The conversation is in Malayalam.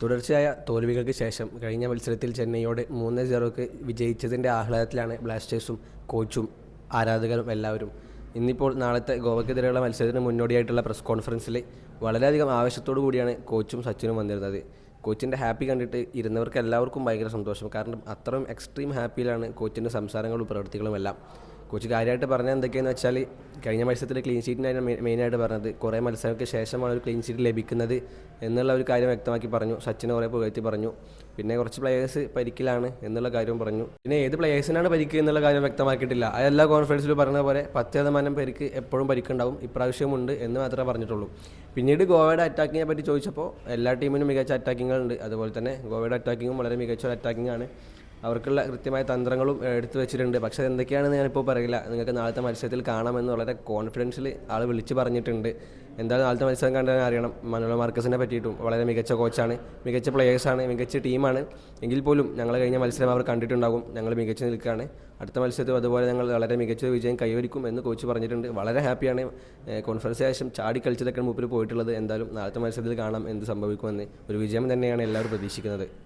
തുടർച്ചയായ തോൽവികൾക്ക് ശേഷം കഴിഞ്ഞ മത്സരത്തിൽ ചെന്നൈയോട് മൂന്ന് സീറോക്ക് വിജയിച്ചതിന്റെ ആഹ്ലാദത്തിലാണ് ബ്ലാസ്റ്റേഴ്സും കോച്ചും ആരാധകരും എല്ലാവരും. ഇന്നിപ്പോൾ നാളത്തെ ഗോവയ്ക്കെതിരെയുള്ള മത്സരത്തിന് മുന്നോടിയായിട്ടുള്ള പ്രസ് കോൺഫറൻസിൽ വളരെയധികം ആവേശത്തോടു കൂടിയാണ് കോച്ചും സച്ചിനും വന്നിരുന്നത്. കോച്ചിന്റെ ഹാപ്പി കണ്ടിട്ട് ഇരുന്നവർക്ക് എല്ലാവർക്കും ഭയങ്കര സന്തോഷം. കാരണം അത്രയും എക്സ്ട്രീം ഹാപ്പിയിലാണ് കോച്ചിന്റെ സംസാരങ്ങളും പ്രവൃത്തികളും എല്ലാം കോച്ച് കാര്യമായിട്ട് പറഞ്ഞത് എന്തൊക്കെയാണെന്ന് വെച്ചാൽ കഴിഞ്ഞ മത്സരത്തിൽ ക്ലീൻ ഷീറ്റിനാണ് മെയിനായിട്ട് പറഞ്ഞത്. കുറേ മത്സരങ്ങൾക്ക് ശേഷമാണ് ഒരു ക്ലീൻ ഷീറ്റ് ലഭിക്കുന്നത് എന്നുള്ള ഒരു കാര്യം വ്യക്തമാക്കി പറഞ്ഞു. സച്ചിനെ കുറേ പുകഴ്ത്തി പറഞ്ഞു. പിന്നെ കുറച്ച് പ്ലെയേഴ്സ് പരിക്കിലാണ് എന്നുള്ള കാര്യവും പറഞ്ഞു. പിന്നെ ഏത് പ്ലെയേഴ്സിനാണ് പരിക്ക് എന്നുള്ള കാര്യം വ്യക്തമാക്കിയിട്ടില്ല. അത് എല്ലാ കോൺഫറൻസിലും പറഞ്ഞ പോലെ പത്ത് ശതമാനം പേർക്ക് എപ്പോഴും പരിക്കുണ്ടാവും. ഇപ്രാവശ്യമുണ്ട് എന്ന് മാത്രമേ പറഞ്ഞിട്ടുള്ളൂ. പിന്നീട് ഗോവയുടെ അറ്റാക്കിങ്ങിനെ പറ്റി ചോദിച്ചപ്പോൾ എല്ലാ ടീമിനും മികച്ച അറ്റാക്കിങ്ങുകളുണ്ട് അതുപോലെ തന്നെ ഗോവയുടെ അറ്റാക്കിങ്ങും വളരെ മികച്ച ഒരു അറ്റാക്കിംഗ് ആണ്. അവർക്കുള്ള കൃത്യമായ തന്ത്രങ്ങളും എടുത്തു വെച്ചിട്ടുണ്ട്. പക്ഷേ എന്തൊക്കെയാണെന്ന് ഞാനിപ്പോൾ പറയില്ല. നിങ്ങൾക്ക് നാളത്തെ മത്സരത്തിൽ കാണാമെന്ന് വളരെ കോൺഫിഡൻസിൽ ആൾ വിളിച്ച് പറഞ്ഞിട്ടുണ്ട്. എന്തായാലും നാളത്തെ മത്സരം കണ്ടാൽ അറിയണം. മനുവൽ മാർക്കസിനെ പറ്റിയിട്ടും വളരെ മികച്ച കോച്ചാണ് മികച്ച പ്ലെയേഴ്സാണ് മികച്ച ടീമാണ് എങ്കിൽ പോലും ഞങ്ങൾ കഴിഞ്ഞ മത്സരം അവർ കണ്ടിട്ടുണ്ടാകും. ഞങ്ങൾ മികച്ച നിൽക്കുകയാണ് അടുത്ത മത്സരത്തിൽ അതുപോലെ ഞങ്ങൾ വളരെ മികച്ച വിജയം കൈവരിക്കും എന്ന് കോച്ച് പറഞ്ഞിട്ടുണ്ട്. വളരെ ഹാപ്പിയാണ് കോൺഫറൻസ് ശേഷം ചാടി കളിച്ചതൊക്കെ മുപ്പിൽ പോയിട്ടുള്ളത്. എന്തായാലും നാളത്തെ മത്സരത്തിൽ കാണാം എന്ത് സംഭവിക്കുമെന്ന്. ഒരു വിജയം തന്നെയാണ് എല്ലാവരും പ്രതീക്ഷിക്കുന്നത്.